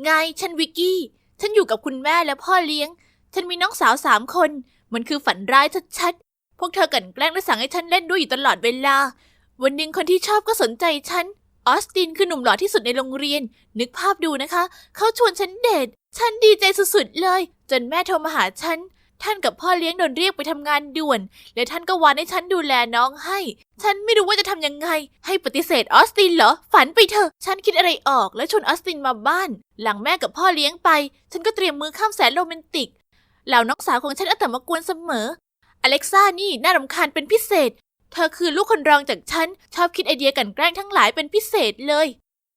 ไงฉันวิกกี้ ฉันอยู่กับคุณแม่และพ่อเลี้ยง ฉันมีน้องสาวสามคน มันคือฝันร้ายชัดๆ พวกเธอกันแกล้งและสั่งให้ฉันเล่นด้วยอยู่ตลอดเวลา วันหนึ่งคนที่ชอบก็สนใจฉัน ออสตินคือหนุ่มหล่อที่สุดในโรงเรียน นึกภาพดูนะคะ เขาชวนฉันเดท ฉันดีใจสุดๆเลย จนแม่โทรมาหาฉัน ท่านกับพ่อเลี้ยงโดนเรียกไปทำงานด่วน และท่านก็วานให้ฉันดูแลน้องให้ ฉันไม่รู้ว่าจะทำยังไง ให้ปฏิเสธออสตินเหรอ ฝันไปเถอะ ฉันคิดอะไรออกและชวนออสตินมาบ้าน หลังแม่กับพ่อเลี้ยงไป ฉันก็เตรียมมือข้ามแสนโรแมนติก เหล่าน้องสาวของฉันเอาแต่มากวนเสมอ อเล็กซ่านี่น่ารำคาญเป็นพิเศษ เธอคือลูกคนรองจากฉัน ชอบคิดไอเดียกันแกล้งทั้งหลายเป็นพิเศษเลย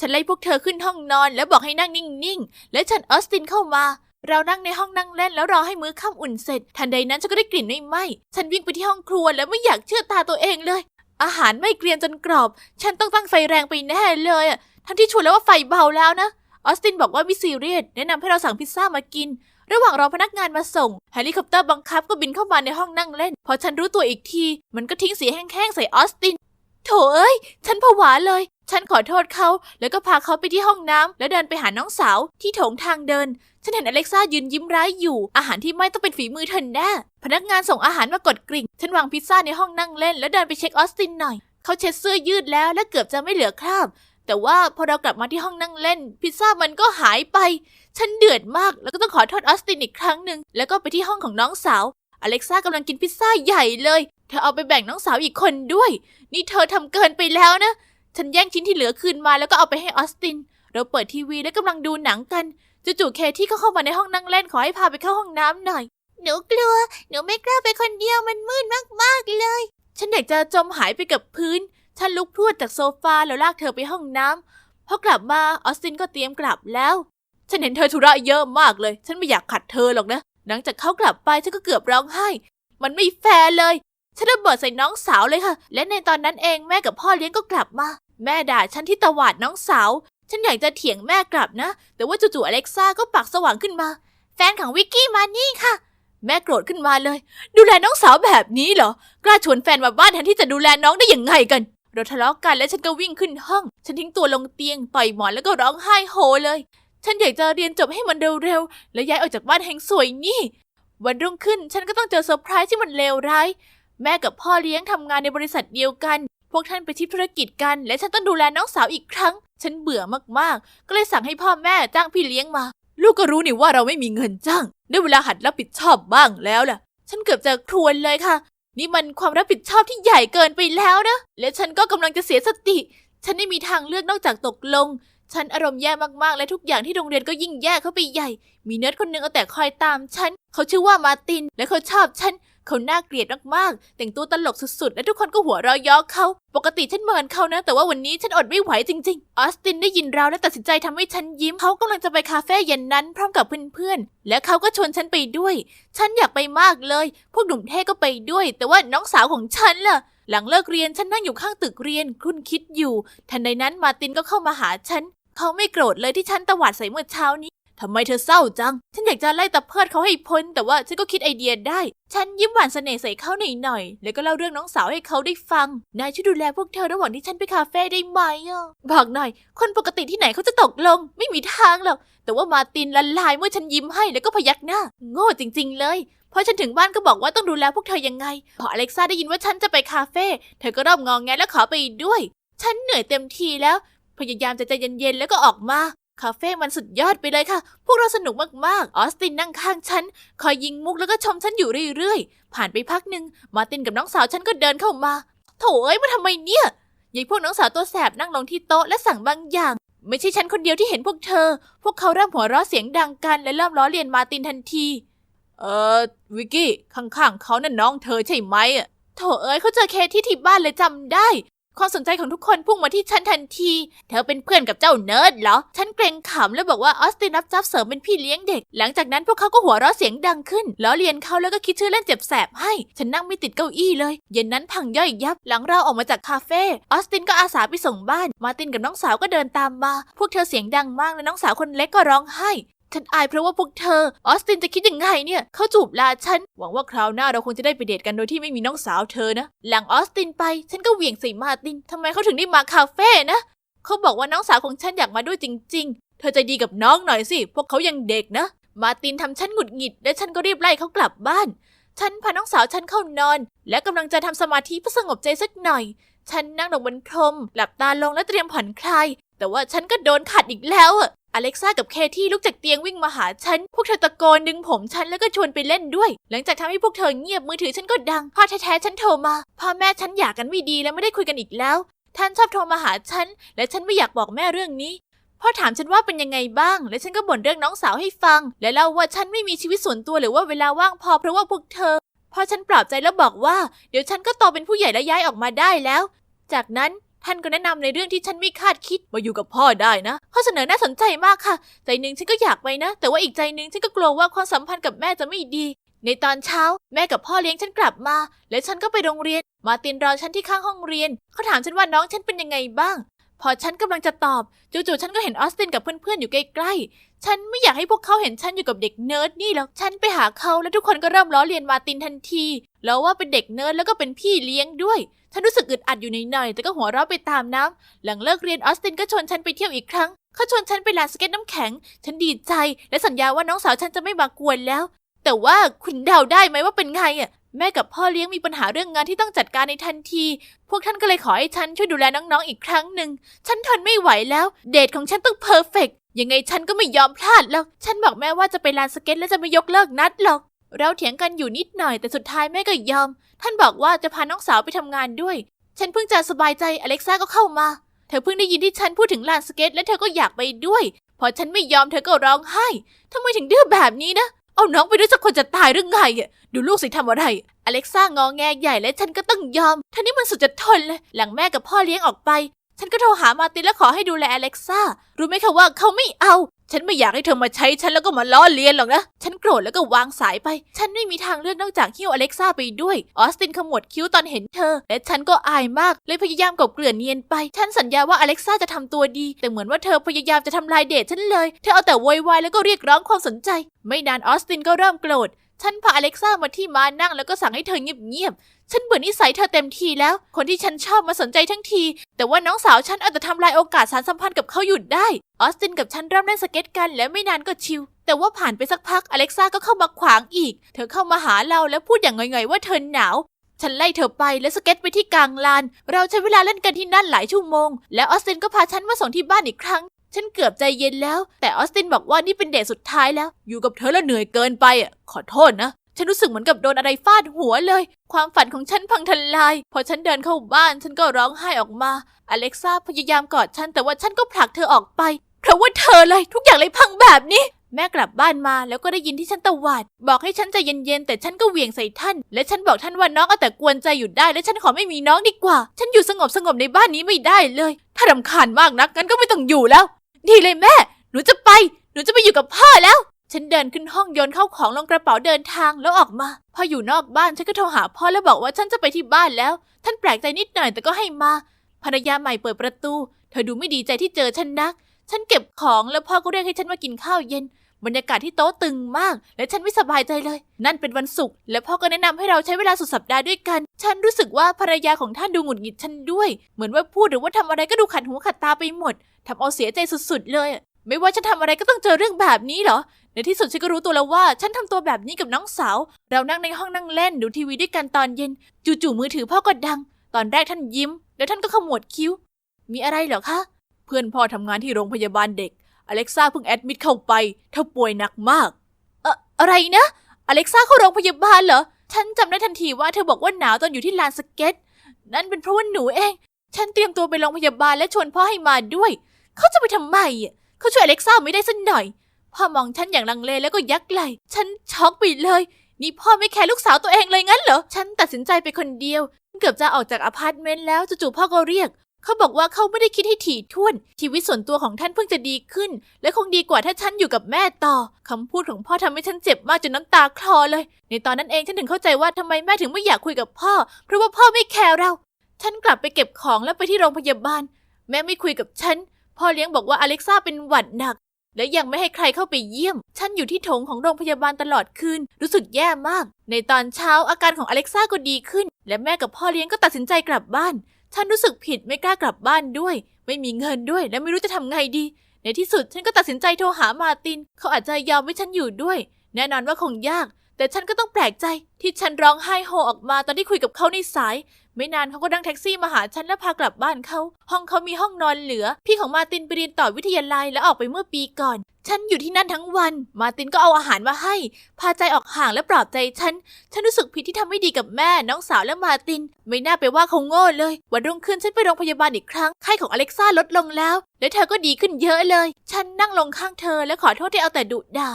ฉันไล่พวกเธอขึ้นห้องนอน แล้วบอกให้นั่งนิ่งๆ และฉันออสตินเข้ามา เรานั่งในห้องนั่งเล่นแล้วรอให้มื้อค่ำอุ่นเสร็จ ทันใดนั้นฉันก็ได้กลิ่นไม่ไหม้ฉันวิ่งไปที่ห้องครัวแล้วไม่อยากเชื่อตาตัวเองเลย อาหารไม่เกรียมจนกรอบ ฉันต้องตั้งไฟแรงไปแน่เลยอะทั้งที่ชวนแล้วว่าไฟเบาแล้วนะออสตินบอกว่าม่ซีเรียสแนะนำให้เราสั่งพิซซ่ามากิน ระหว่างรอพนักงานมาส่งเฮลิคอปเตอร์บังคับก็บินเข้ามาในห้องนั่งเล่น พอฉันรู้ตัวอีกที มันก็ทิ้งสีแห้งๆใส่ออสตินโถเอ้ย ฉันผวาเลย ฉันขอโทษเขา แล้วก็พาเขาไปที่ห้องน้ำแล้วเดินไปหาน้องสาวที่โถงทางเดิน ฉันเห็นอเล็กซ่ายืนยิ้มร้ายอยู่ อาหารที่ไม่ต้องเป็นฝีมือเธอแน่ พนักงานส่งอาหารมากดกริ่ง ฉันวางพิซซ่าในห้องนั่งเล่น แล้วเดินไปเช็คออสตินหน่อย เขาเช็ดเสื้อยืดแล้วและเกือบจะไม่เหลือคราบ แต่ว่าพอเรากลับมาที่ห้องนั่งเล่น พิซซ่ามันก็หายไป ฉันเดือดมาก แล้วก็ต้องขอโทษออสตินอีกครั้งหนึ่ง แล้วก็ไปที่ห้องของน้องสาว อเล็กซ่ากำลังกินพิซซ่าใหญ่เลย เธอเอาไปแบ่งน้องสาวอีกคนด้วย นี่เธอทำเกินไปแล้วนะ ฉันแย่งชิ้นที่เหลือคืนมาแล้วก็เอาไปให้ออสติน เราเปิดทีวีและกำลังดูหนังกัน จู่ๆเคที่ก็เข้ามาในห้องนั่งเล่นขอให้พาไปเข้าห้องน้ำหน่อย หนูกลัว หนูไม่กล้าไปคนเดียวมันมืดมากๆเลย ฉันอยากจะจมหายไปกับพื้น ฉันลุกพรวดจากโซฟาแล้วลากเธอไปห้องน้ำพอกลับมาออสตินก็เตรียมกลับแล้ว ฉันเห็นเธอธุระเยอะมากเลย ฉันไม่อยากขัดเธอหรอกนะ หลังจากเขากลับไปฉันก็เกือบร้องไห้ มันไม่แฟร์เลยฉันระเบิดใส่น้องสาวเลยค่ะ และในตอนนั้นเองแม่กับพ่อเลี้ยงก็กลับมา แม่ด่าฉันที่ตวาดน้องสาว ฉันอยากจะเถียงแม่กลับนะ แต่ว่าจู่ๆอเล็กซ่าก็ปากสว่างขึ้นมา แฟนของวิกกี้มานี่ค่ะ แม่โกรธขึ้นมาเลย ดูแลน้องสาวแบบนี้เหรอ กล้าชวนแฟนมาบ้านแทนที่จะดูแลน้องได้อยังไงกัน เราทะเลาะกันและฉันก็วิ่งขึ้นห้อง ฉันทิ้งตัวลงเตียงต่อยหมอนแล้วก็ร้องไห้โฮเลย ฉันอยากจะเรียนจบให้มันเร็วๆ และย้ายออกจากบ้านแห่งสวยนี่ วันรุ่งขึ้นฉันก็ต้องเจอเซอร์ไพรส์ที่มันเลวร้าย แม่กับพ่อเลี้ยงทำงานในบริษัทเดียวกัน พวกท่านไปทริปธุรกิจกัน และฉันต้องดูแลน้องสาวอีกครั้ง ฉันเบื่อมากๆ ก็เลยสั่งให้พ่อแม่จ้างพี่เลี้ยงมา ลูกก็รู้นี่ว่าเราไม่มีเงินจ้าง ได้เวลาหัดรับผิดชอบบ้างแล้วล่ะ ฉันเกือบจะครวญเลยค่ะ นี่มันความรับผิดชอบที่ใหญ่เกินไปแล้วนะ และฉันก็กำลังจะเสียสติ ฉันไม่มีทางเลือกนอกจากตกลง ฉันอารมณ์แย่มากๆ และทุกอย่างที่โรงเรียนก็ยิ่งแย่เข้าไปใหญ่ มีเนิร์ดคนหนึงเอาแต่คอยตามฉัน เขาชื่อว่ามาติน และเขาชอบฉัน เขาน่าเกลียดมากๆ แต่งตัวตลกสุดๆ และทุกคนก็หัวเราะย้อเขา ปกติฉันเมินเขานะ แต่ว่าวันนี้ฉันอดไม่ไหวจริงๆ ออสตินได้ยินเราและตัดสินใจทำให้ฉันยิ้ม เขากำลังจะไปคาเฟ่เย็นนั้นพร้อมกับเพื่อนๆ และเขาก็ชวนฉันไปด้วย ฉันอยากไปมากเลย พวกหนุ่มเท่ก็ไปด้วย แต่ว่าน้องสาวของฉันล่ะ หลังเลิกเรียนฉันนั่งอยู่ข้างตึกเรียนครุ่นคิดอยู่ ทันใดนั้นมาตินก็เข้ามาหาฉัน เขาไม่โกรธเลยที่ฉันตวาดใส่เมื่อเช้านี้ ทำไมเธอเศร้าจัง ฉันอยากจะไล่ตะเพิดเขาให้พ้น แต่ว่าฉันก็คิดไอเดียได้ ฉันยิ้มหวานเสน่ห์ใส่เขาหน่อยหน่อย แล้วก็เล่าเรื่องน้องสาวให้เขาได้ฟัง นายช่วยดูแลพวกเธอระหว่างที่ฉันไปคาเฟ่ได้ไหมอะ บอกหน่อย คนปกติที่ไหนเขาจะตกลง ไม่มีทางหรอก แต่ว่ามาตินละลายเมื่อฉันยิ้มให้แล้วก็พยักหน้า โง่จริง ๆ เลยพอฉันถึงบ้านก็บอกว่าต้องดูแลพวกเธอยังไง พออเล็กซ่าได้ยินว่าฉันจะไปคาเฟ่ เธอก็ริ่มงองแงและขอไปด้วย ฉันเหนื่อยเต็มทีแล้ว พยายามจะใจเย็นๆแล้วก็ออกมา คาเฟ่มันสุดยอดไปเลยค่ะ พวกเราสนุกมากๆ ออสตินนั่งข้างฉัน คอยยิงมุกแล้วก็ชมฉันอยู่เรื่อยๆ ผ่านไปพักหนึ่งมาตินกับน้องสาวฉันก็เดินเข้ามา โถเอ้ยมาทำไมเนี่ยยายพวกน้องสาวตัวแสบนั่งลงที่โต๊ะและสั่งบางอย่าง ไม่ใช่ฉันคนเดียวที่เห็นพวกเธอ พวกเขาเริ่มหัวเราะเสียงดังกันและเริ่มล้อเลียนมาตินทันที เออวิกกี้ข้างๆเขานั่นน้องเธอใช่ไหมอะโถเอ้ยเขาเจอเคที่ที่บ้านเลยจำได้ ความสนใจของทุกคนพุ่งมาที่ฉันทันที เธอเป็นเพื่อนกับเจ้าเนิร์ดเหรอ ฉันเกรงขำแล้วบอกว่าออสตินรับจับเสริมเป็นพี่เลี้ยงเด็ก หลังจากนั้นพวกเขาก็หัวเราะเสียงดังขึ้น ล้อเลียนเขาแล้วก็คิดชื่อเล่นเจ็บแสบให้ ฉันนั่งไม่ติดเก้าอี้เลย เย็นนั้นพังย่อยยับ หลังเราออกมาจากคาเฟ่ ออสตินก็อาสาไปส่งบ้าน มาตินกับน้องสาวก็เดินตามมา พวกเธอเสียงดังมากและน้องสาวคนเล็กก็ร้องไห้ ฉันอายเพราะว่าพวกเธอ ออสตินจะคิดยังไงเนี่ยเขาจูบลาฉัน หวังว่าคราวหน้าเราคงจะได้ไปเดทกันโดยที่ไม่มีน้องสาวเธอนะ หลังออสตินไป ฉันก็เหวี่ยงใส่มาตินทำไมเขาถึงได้มาคาเฟ่นะเขาบอกว่าน้องสาวของฉันอยากมาด้วยจริง ๆ เธอใจดีกับน้องหน่อยสิ พวกเขายังเด็กนะ มาตินทำฉันหงุดหงิด และฉันก็รีบไล่เขากลับบ้าน ฉันพาน้องสาวฉันเข้านอน และกำลังจะทำสมาธิเพื่อสงบใจสักหน่อย ฉันนั่งลงบนพรมหลับตาลงและเตรียมผ่อนคลาย แต่ว่าฉันก็โดนขัดอีกแล้วอะ อเล็กซ่ากับเคที่ลุกจากเตียงวิ่งมาหาฉัน พวกเธอตะโกนดึงผมฉันแล้วก็ชวนไปเล่นด้วย หลังจากทำให้พวกเธอเงียบมือถือฉันก็ดัง พ่อแท้ๆฉันโทรมา พ่อแม่ฉันหยากันไม่ดีและไม่ได้คุยกันอีกแล้ว ท่านชอบโทรมาหาฉัน และฉันไม่อยากบอกแม่เรื่องนี้ พ่อถามฉันว่าเป็นยังไงบ้าง และฉันก็บ่นเรื่องน้องสาวให้ฟัง และเล่าว่าฉันไม่มีชีวิตส่วนตัวหรือว่าเวลาว่างพอเพราะว่าพวกเธอ พ่อฉันปลอบใจแล้วบอกว่า เดี๋ยวฉันก็โตเป็นผู้ใหญ่และย้ายออกมาได้แล้ว จากนั้น ท่านก็แนะนำในเรื่องที่ฉันไม่คาดคิดมาอยู่กับพ่อได้นะข้อเสนอน่าสนใจมากค่ะ ใจหนึ่งฉันก็อยากไปนะ แต่ว่าอีกใจหนึ่งฉันก็กลัวว่าความสัมพันธ์กับแม่จะไม่ดี ในตอนเช้า แม่กับพ่อเลี้ยงฉันกลับมา และฉันก็ไปโรงเรียน มาตินรอฉันที่ข้างห้องเรียนเขาถามฉันว่าน้องฉันเป็นยังไงบ้าง พอฉันกำลังจะตอบ จู่ๆฉันก็เห็นออสตินกับเพื่อนๆอยู่ใกล้ๆ ฉันไม่อยากให้พวกเขาเห็นฉันอยู่กับเด็กเนิร์ดนี่หรอก ฉันไปหาเขาแล้วทุกคนก็เริ่มล้อเลียนมาร์ตินทันที แล้วว่าเป็นเด็กเนิร์ดแล้วก็เป็นพี่เลี้ยงด้วย ฉันรู้สึกอึดอัดอยู่หน่อยๆแต่ก็หัวเราะไปตามน้ำ หลังเลิกเรียนออสตินก็ชวนฉันไปเที่ยวอีกครั้ง เขาชวนฉันไปลานสเก็ตน้ำแข็ง ฉันดีใจ และสัญญาว่าน้องสาวฉันจะไม่มากวนแล้ว แต่ว่าคุณเดาได้ไหมว่าเป็นไงอะ แม่กับพ่อเลี้ยงมีปัญหาเรื่องงานที่ต้องจัดการในทันที พวกท่านก็เลยขอให้ฉันช่วยดูแลน้องๆอีกครั้งหนึ่ง ฉันทนไม่ไหวแล้ว เดทของฉันต้องเพอร์เฟก ยังไงฉันก็ไม่ยอมพลาดหรอก ฉันบอกแม่ว่าจะไปลานสเก็ตและจะไม่ยกเลิกนัดหรอก เราเถียงกันอยู่นิดหน่อยแต่สุดท้ายแม่ก็ยอม ท่านบอกว่าจะพาน้องสาวไปทำงานด้วย ฉันเพิ่งจะสบายใจอเล็กซ่าก็เข้ามา เธอเพิ่งได้ยินที่ฉันพูดถึงลานสเก็ต และเธอก็อยากไปด้วย พอฉันไม่ยอมเธอก็ร้องไห้ทำไมถึงดื้อแบบนี้นะ เอาน้องไปด้วยสักคนจะตายหรือไงอะ ดูลูกสิทำอะไร อเล็กซ่างอแงใหญ่และฉันก็ต้องยอมท่านี้มันสุดจะทนเลย หลังแม่กับพ่อเลี้ยงออกไป ฉันก็โทรหามาร์ตินและขอให้ดูแลอเล็กซ่า รู้ไหมคะว่าเขาไม่เอา ฉันไม่อยากให้เธอมาใช้ฉันแล้วก็มาล้อเลียนหรอกนะ ฉันโกรธแล้วก็วางสายไป ฉันไม่มีทางเลือกนอกจากหิ้วอเล็กซ่าไปด้วย ออสตินขมวดคิ้วตอนเห็นเธอ และฉันก็อายมาก เลยพยายามกบเกลื่อนเนียนไป ฉันสัญญาว่าอเล็กซ่าจะทำตัวดี แต่เหมือนว่าเธอพยายามจะทำลายเดทฉันเลย เธอเอาแต่โวยวายแล้วก็เรียกร้องความสนใจ ไม่นานออสตินก็เริ่มโกรธ ฉันพาอเล็กซ่ามาที่มานั่งแล้วก็สั่งให้เธอเงียบๆ ฉันเบื่อนิสัยเธอเต็มทีแล้ว คนที่ฉันชอบมาสนใจทั้งที แต่ว่าน้องสาวฉันอาแต่ทำลายโอกาสสารสัมพันธ์กับเขาหยุดได้ ออสตินกับฉันเริ่มเล่นสเก็ตกันและไม่นานก็ชิล แต่ว่าผ่านไปสักพักอเล็กซ่าก็เข้ามาขวางอีก เธอเข้ามาหาเราและพูดอย่างง่อยๆว่าเธอหนาว ฉันไล่เธอไปและสเก็ตไปที่กลางลาน เราใช้เวลาเล่นกันที่นั่นหลายชั่วโมง แล้วออสตินก็พาฉันมาส่งที่บ้านอีกครั้ง ฉันเกือบใจเย็นแล้ว แต่ออสตินบอกว่านี่เป็นเดทสุดท้ายแล้ว อยู่กับเธอแล้วเหนื่อยเกินไปอะขอโทษนะ ฉันรู้สึกเหมือนกับโดนอะไรฟาดหัวเลย ความฝันของฉันพังทลาย พอฉันเดินเข้าบ้านฉันก็ร้องไห้ออกมา อเล็กซ่าพยายามกอดฉันแต่ว่าฉันก็ผลักเธอออกไป เพราะว่าเธอเลยทุกอย่างเลยพังแบบนี้ แม่กลับบ้านมาแล้วก็ได้ยินที่ฉันตะวาดบอกให้ฉันใจเย็นๆแต่ฉันก็เหวี่ยงใส่ท่าน และฉันบอกท่านว่าน้องเอาแต่กวนใจอยู่ได้ และฉันขอไม่มีน้องดีกว่า ฉันอยู่สงบสงบๆในบ้านนี้ไม่ได้เลย ถ้ารำคาญมากนักงั้นก็ไม่ต้องอยู่แล้ว ดีเลยแม่ หนูจะไป หนูจะไปอยู่กับพ่อแล้ว ฉันเดินขึ้นห้องโยนเข้าของลงกระเป๋าเดินทางแล้วออกมา พออยู่นอกบ้านฉันก็โทรหาพ่อแล้วบอกว่าฉันจะไปที่บ้านแล้ว ท่านแปลกใจนิดหน่อยแต่ก็ให้มา ภรรยาใหม่เปิดประตู เธอดูไม่ดีใจที่เจอฉันนัก ฉันเก็บของแล้วพ่อก็เรียกให้ฉันมากินข้าวเย็น บรรยากาศที่โต๊ะตึงมาก และฉันไม่สบายใจเลย นั่นเป็นวันศุกร์และพ่อก็แนะนำให้เราใช้เวลาสุดสัปดาห์ด้วยกัน ฉันรู้สึกว่าภรรยาของท่านดูหงุดหงิดฉันด้วย เหมือนว่าพูดหรือว่าทำอะไรก็ดูขัดหูขัดตาไปหมดทำเอาเสียใจสุดๆ เลย ไม่ว่าฉันทำอะไรก็ต้องเจอเรื่องแบบนี้เหรอ ในที่สุดฉันก็รู้ตัวแล้วว่า ฉันทำตัวแบบนี้กับน้องสาว เรานั่งในห้องนั่งเล่นดูทีวีด้วยกันตอนเย็น จู่ๆมือถือพ่อก็ดัง ตอนแรกท่านยิ้ม แล้วท่านก็ขมวดคิ้ว มีอะไรเหรอคะ เพื่อนพ่อทำงานที่โรงพยาบาลเด็ก อเล็กซ่าเพิ่งแอดมิดเข้าไป เธอป่วยหนักมาก เอ่ออะไรนะ อเล็กซ่าเข้าโรงพยาบาลเหรอ ฉันจำได้ทันทีว่าเธอบอกว่าหนาวตอนอยู่ที่ลานสเก็ต นั่นเป็นเพราะว่าหนูเอง ฉันเตรียมตัวไปโรงพยาบาลและชวนพ่อให้มาด้วย เขาจะไปทำไมอะเขาช่วยอเล็กซ่าไม่ได้สักหน่อย พ่อมองฉันอย่างลังเลแล้วก็ยักไหล่ฉันช็อกไปเลย นี่พ่อไม่แคร์ลูกสาวตัวเองเลยงั้นเหรอ ฉันตัดสินใจไปคนเดียว เกือบจะออกจากอพาร์ตเมนต์แล้วจู่ๆพ่อก็เรียก เขาบอกว่าเขาไม่ได้คิดให้ถี่ถ้วน ชีวิตส่วนตัวของท่านเพิ่งจะดีขึ้น และคงดีกว่าถ้าฉันอยู่กับแม่ต่อคำพูดของพ่อทำให้ฉันเจ็บมากจนน้ำตาคลอเลย ในตอนนั้นเองฉันถึงเข้าใจว่าทำไมแม่ถึงไม่อยากคุยกับพ่อ เพราะว่าพ่อไม่แคร์เรา ฉันกลับไปเก็บของแล้วไปที่โรงพยาบาล แม่ไม่คุยกับฉัน พ่อเลี้ยงบอกว่าอเล็กซ่าเป็นหวัดหนัก และยังไม่ให้ใครเข้าไปเยี่ยม ฉันอยู่ที่โถงของโรงพยาบาลตลอดคืน รู้สึกแย่มาก ในตอนเช้าอาการของอเล็กซ่าก็ดีขึ้น และแม่กับพ่อเลี้ยงก็ตัดสินใจกลับบ้าน ฉันรู้สึกผิดไม่กล้ากลับบ้านด้วย ไม่มีเงินด้วย และไม่รู้จะทำไงดี ในที่สุดฉันก็ตัดสินใจโทรหามาติน เขาอาจจะยอมให้ฉันอยู่ด้วย แน่นอนว่าคงยาก แต่ฉันก็ต้องแปลกใจที่ฉันร้องไห้โฮออกมาตอนที่คุยกับเขาในสาย ไม่นานเขาก็นั่งแท็กซี่มาหาฉันและพากลับบ้านเขา ห้องเขามีห้องนอนเหลือ พี่ของมาตินไปเรียนต่อวิทยาลัยและออกไปเมื่อปีก่อน ฉันอยู่ที่นั่นทั้งวัน มาตินก็เอาอาหารมาให้ พาใจออกห่างและปลอบใจฉัน ฉันรู้สึกผิดที่ทำไม่ดีกับแม่ น้องสาวและมาติน ไม่น่าไปว่าเขาโง่เลย วันรุ่งขึ้นฉันไปโรงพยาบาลอีกครั้ง ไข้ของอเล็กซ่าลดลงแล้ว และเธอก็ดีขึ้นเยอะเลย ฉันนั่งลงข้างเธอและขอโทษที่เอาแต่ดุด่า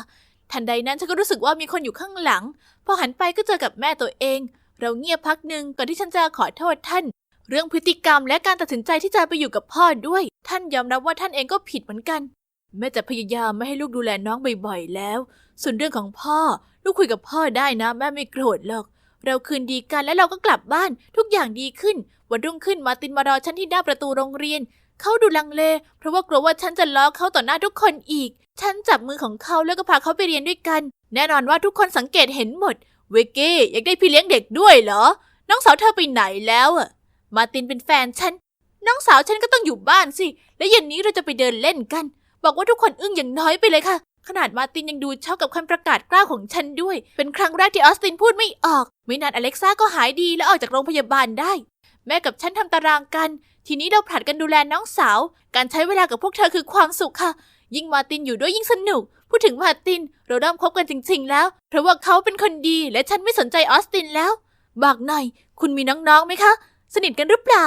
ทันใดนั้นฉันก็รู้สึกว่ามีคนอยู่ข้างหลัง พอหันไปก็เจอกับแม่ตัวเอง เราเงียบพักหนึ่งก่อนที่ฉันจะขอโทษท่าน เรื่องพฤติกรรมและการตัดสินใจที่จะไปอยู่กับพ่อด้วย ท่านยอมรับว่าท่านเองก็ผิดเหมือนกัน แม่จะพยายามไม่ให้ลูกดูแลน้องบ่อยๆแล้ว ส่วนเรื่องของพ่อ ลูกคุยกับพ่อได้นะ แม่ไม่โกรธหรอก เราคืนดีกันแล้วเราก็กลับบ้าน ทุกอย่างดีขึ้น วันรุ่งขึ้นมาตินมารอฉันที่หน้าประตูโรงเรียนเขาดูลังเล เพราะว่ากลัวว่าฉันจะล้อเขาต่อหน้าทุกคนอีก ฉันจับมือของเขาแล้วก็พาเขาไปเรียนด้วยกัน แน่นอนว่าทุกคนสังเกตเห็นหมด วกเก้อยากได้พี่เลี้ยงเด็กด้วยเหรอ น้องสาวเธอไปไหนแล้วอะ มาตินเป็นแฟนฉัน น้องสาวฉันก็ต้องอยู่บ้านสิ และเย็นนี้เราจะไปเดินเล่นกัน บอกว่าทุกคนอึ้งอย่างน้อยไปเลยค่ะ ขนาดมาตินยังดูช็อกกับคำประกาศกล้าของฉันด้วย เป็นครั้งแรกที่ออสตินพูดไม่ออก ไม่นานอเล็กซ่าก็หายดีและออกจากโรงพยาบาลได้ แม่กับฉันทำตารางกัน ทีนี้เราผลัดกันดูแลน้องสาว การใช้เวลากับพวกเธอคือความสุขค่ะ ยิ่งมาตินอยู่ด้วยยิ่งสนุก พูดถึงมาติน เราเริ่มคบกันจริง ๆ แล้ว เพราะว่าเขาเป็นคนดีและฉันไม่สนใจออสตินแล้วบอกหน่อย คุณมีน้องๆไหมคะ สนิทกันหรือเปล่า